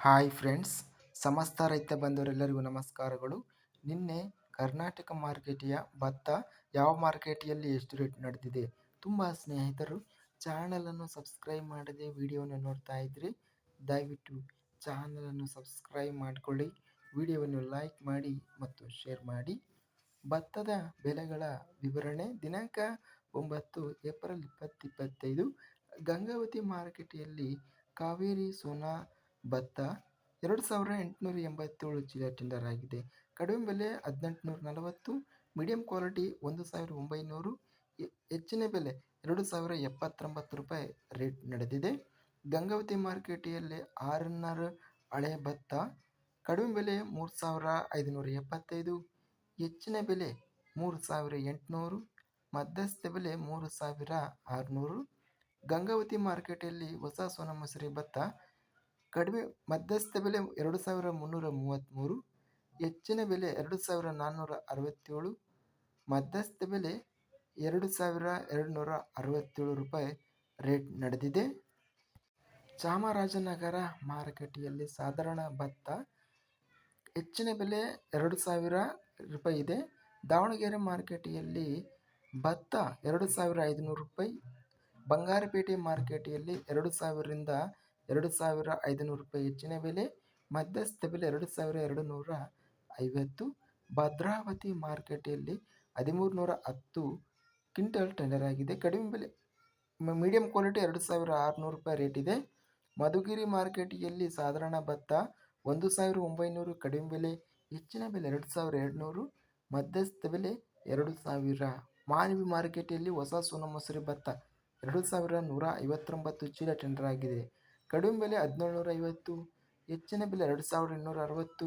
Hi friends, ಸಮಸ್ತ ರೈತ ಬಂಧುವರೆಲ್ಲರಿಗೂ ನಮಸ್ಕಾರಗಳು. ನಿನ್ನೆ ಕರ್ನಾಟಕ ಮಾರ್ಕೆಟಿಯ ಭತ್ತ ಯಾವ ಮಾರ್ಕೆಟಿಯಲ್ಲಿ ಎಷ್ಟು ರೇಟ್ ನಡೆದಿದೆ ತುಂಬ ಸ್ನೇಹಿತರು ಚಾನಲನ್ನು ಸಬ್ಸ್ಕ್ರೈಬ್ ಮಾಡದೆ ವಿಡಿಯೋವನ್ನು ನೋಡ್ತಾ ಇದ್ರೆ ದಯವಿಟ್ಟು ಚಾನಲನ್ನು ಸಬ್ಸ್ಕ್ರೈಬ್ ಮಾಡಿಕೊಳ್ಳಿ, ವಿಡಿಯೋವನ್ನು ಲೈಕ್ ಮಾಡಿ ಮತ್ತು ಶೇರ್ ಮಾಡಿ. ಭತ್ತದ ಬೆಲೆಗಳ ವಿವರಣೆ, ದಿನಾಂಕ ಒಂಬತ್ತು ಏಪ್ರಿಲ್ ಇಪ್ಪತ್ತು ಇಪ್ಪತ್ತೈದು, ಗಂಗಾವತಿ ಮಾರುಕಟ್ಟೆಯಲ್ಲಿ ಕಾವೇರಿ, ಸೋನಾ ಭತ್ತ ಎರಡು ಸಾವಿರ ಎಂಟುನೂರ ಎಂಬತ್ತೇಳು ಚೀಲ ಟೆಂಡರ್ ಆಗಿದೆ. ಕಡಿಮೆ ಬೆಲೆ ಹದಿನೆಂಟುನೂರ ನಲವತ್ತು ಮೀಡಿಯಂ ಕ್ವಾಲಿಟಿ ಒಂದು ಸಾವಿರ ಒಂಬೈನೂರು, ಹೆಚ್ಚಿನ ಬೆಲೆ ಎರಡು ಸಾವಿರ ಎಪ್ಪತ್ತೊಂಬತ್ತು ರೂಪಾಯಿ ರೇಟ್ ನಡೆದಿದೆ. ಗಂಗಾವತಿ ಮಾರ್ಕೆಟಿಯಲ್ಲಿ ಆರ್ನರ್ ಹಳೆ ಭತ್ತ, ಕಡಿಮೆ ಬೆಲೆ ಮೂರು ಸಾವಿರ ಐದುನೂರ ಎಪ್ಪತ್ತೈದು, ಹೆಚ್ಚಿನ ಬೆಲೆ ಮೂರು ಸಾವಿರ ಎಂಟುನೂರು, ಮಧ್ಯಸ್ಥ ಬೆಲೆ ಮೂರು ಸಾವಿರ ಆರುನೂರು. ಗಂಗಾವತಿ ಮಾರ್ಕೆಟಲ್ಲಿ ಹೊಸ ಸೋನಮಸೂರಿ ಭತ್ತ ಕಡಿಮೆ ಮಧ್ಯಸ್ಥ ಬೆಲೆ ಎರಡು ಸಾವಿರ ಮುನ್ನೂರ ಮೂವತ್ತ್ಮೂರು ಹೆಚ್ಚಿನ ಬೆಲೆ ಎರಡು ಸಾವಿರ ನಾನ್ನೂರ ಅರವತ್ತೇಳು, ಮಧ್ಯಸ್ಥ ಬೆಲೆ ಎರಡು ಸಾವಿರ ಎರಡು ನೂರ ಅರವತ್ತೇಳು ರೂಪಾಯಿ ರೇಟ್ ನಡೆದಿದೆ. ಚಾಮರಾಜನಗರ ಮಾರುಕಟ್ಟೆಯಲ್ಲಿ ಸಾಧಾರಣ ಭತ್ತ ಹೆಚ್ಚಿನ ಬೆಲೆ ಎರಡು ಸಾವಿರ ರೂಪಾಯಿ ಇದೆ. ದಾವಣಗೆರೆ ಮಾರುಕಟ್ಟೆಯಲ್ಲಿ ಭತ್ತ ಎರಡು ಸಾವಿರ ಐದುನೂರು ರೂಪಾಯಿ, ಬಂಗಾರಪೇಟೆ ಮಾರುಕಟ್ಟೆಯಲ್ಲಿ ಎರಡು ಸಾವಿರದಿಂದ ಎರಡು ಸಾವಿರ ಐದುನೂರು ರೂಪಾಯಿ ಹೆಚ್ಚಿನ ಬೆಲೆ, ಮಧ್ಯಸ್ಥ ಬೆಲೆ ಎರಡು ಸಾವಿರ ಎರಡು ನೂರ ಐವತ್ತು. ಭದ್ರಾವತಿ ಮಾರುಕಟ್ಟೆಯಲ್ಲಿ ಹದಿಮೂರು ನೂರ ಹತ್ತು ಕ್ವಿಂಟಲ್ ಟೆಂಡರ್ ಆಗಿದೆ. ಕಡಿಮೆ ಬೆಲೆ ಮೀಡಿಯಂ ಕ್ವಾಲಿಟಿ ಎರಡು ಸಾವಿರ ಆರುನೂರು ರೂಪಾಯಿ ರೇಟ್ ಇದೆ. ಮಧುಗಿರಿ ಮಾರುಕಟ್ಟೆಯಲ್ಲಿ ಸಾಧಾರಣ ಭತ್ತ ಒಂದು ಸಾವಿರ ಒಂಬೈನೂರು, ಕಡಿಮೆ ಬೆಲೆ ಹೆಚ್ಚಿನ ಬೆಲೆ ಎರಡು ಸಾವಿರ ಎರಡುನೂರು, ಮಧ್ಯಸ್ಥ ಬೆಲೆ ಎರಡು ಸಾವಿರ. ಮಾನವಿ ಮಾರುಕಟ್ಟೆಯಲ್ಲಿ ಹೊಸ ಸೋನಾ ಮಸೂರಿ ಭತ್ತ ಎರಡು ಸಾವಿರ ನೂರ ಐವತ್ತೊಂಬತ್ತು ಚೀಲ ಟೆಂಡರ್ ಆಗಿದೆ. ಕಡಿಮೆ ಬೆಲೆ ಹದಿನೇಳು ನೂರ ಐವತ್ತು ಹೆಚ್ಚಿನ ಬೆಲೆ ಎರಡು ಸಾವಿರದ ಇನ್ನೂರ ಅರವತ್ತು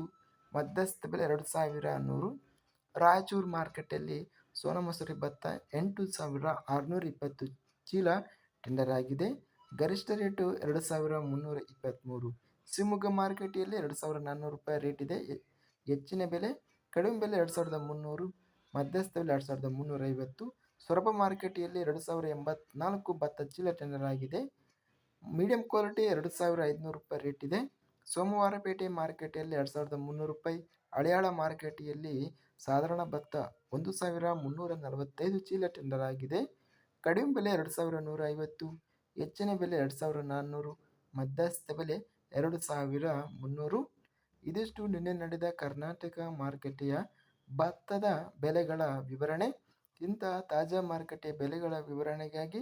ಮಧ್ಯಸ್ಥ ಬೆಲೆ ಎರಡು ಸಾವಿರ ನೂರು ರಾಯಚೂರು ಮಾರುಕಟ್ಟೆಯಲ್ಲಿ ಸೋನಾ ಮಸೂರಿ ಭತ್ತ ಎಂಟು ಸಾವಿರ ಆರುನೂರ ಇಪ್ಪತ್ತು ಚೀಲ ಟೆಂಡರ್ ಆಗಿದೆ. ಗರಿಷ್ಠ ರೇಟು ಎರಡು ಸಾವಿರ ಮುನ್ನೂರ ಇಪ್ಪತ್ತ್ಮೂರು ಶಿವಮೊಗ್ಗ ಮಾರುಕಟ್ಟೆಯಲ್ಲಿ ಎರಡು ಸಾವಿರ ನಾನ್ನೂರು ರೂಪಾಯಿ ರೇಟ್ ಇದೆ. ಹೆಚ್ಚಿನ ಬೆಲೆ ಕಡಿಮೆ ಬೆಲೆ ಎರಡು ಸಾವಿರದ ಮುನ್ನೂರು ಮಧ್ಯಸ್ಥ ಬೆಲೆ ಎರಡು ಸಾವಿರದ ಮುನ್ನೂರೈವತ್ತು ಸೊರಬ ಮಾರುಕಟ್ಟೆಯಲ್ಲಿ ಎರಡು ಸಾವಿರ ಎಂಬತ್ನಾಲ್ಕು ಭತ್ತ ಚೀಲ ಟೆಂಡರ್ ಆಗಿದೆ. ಮೀಡಿಯಂ ಕ್ವಾಲಿಟಿ ಎರಡು ಸಾವಿರ ಐದುನೂರು ರೂಪಾಯಿ ರೇಟ್ ಇದೆ. ಸೋಮವಾರಪೇಟೆ ಮಾರುಕಟ್ಟೆಯಲ್ಲಿ ಎರಡು ಸಾವಿರದ ಮುನ್ನೂರು ರೂಪಾಯಿ. ಹಳೆಯಾಳ ಮಾರುಕಟ್ಟೆಯಲ್ಲಿ ಸಾಧಾರಣ ಭತ್ತ ಒಂದು ಸಾವಿರ ಮುನ್ನೂರ ನಲವತ್ತೈದು ಚೀಲ ಟೆಂಡರ್ ಆಗಿದೆ. ಕಡಿಮೆ ಬೆಲೆ ಎರಡು ಸಾವಿರ ನೂರ ಐವತ್ತು ಹೆಚ್ಚಿನ ಬೆಲೆ ಎರಡು ಸಾವಿರ ನಾನ್ನೂರು, ಮಧ್ಯಸ್ಥ ಬೆಲೆ ಎರಡು ಸಾವಿರ ಮುನ್ನೂರು. ಇದಿಷ್ಟು ನಿನ್ನೆ ನಡೆದ ಕರ್ನಾಟಕ ಮಾರುಕಟ್ಟೆಯ ಭತ್ತದ ಬೆಲೆಗಳ ವಿವರಣೆ. ಇಂತಹ ತಾಜಾ ಮಾರುಕಟ್ಟೆ ಬೆಲೆಗಳ ವಿವರಣೆಗಾಗಿ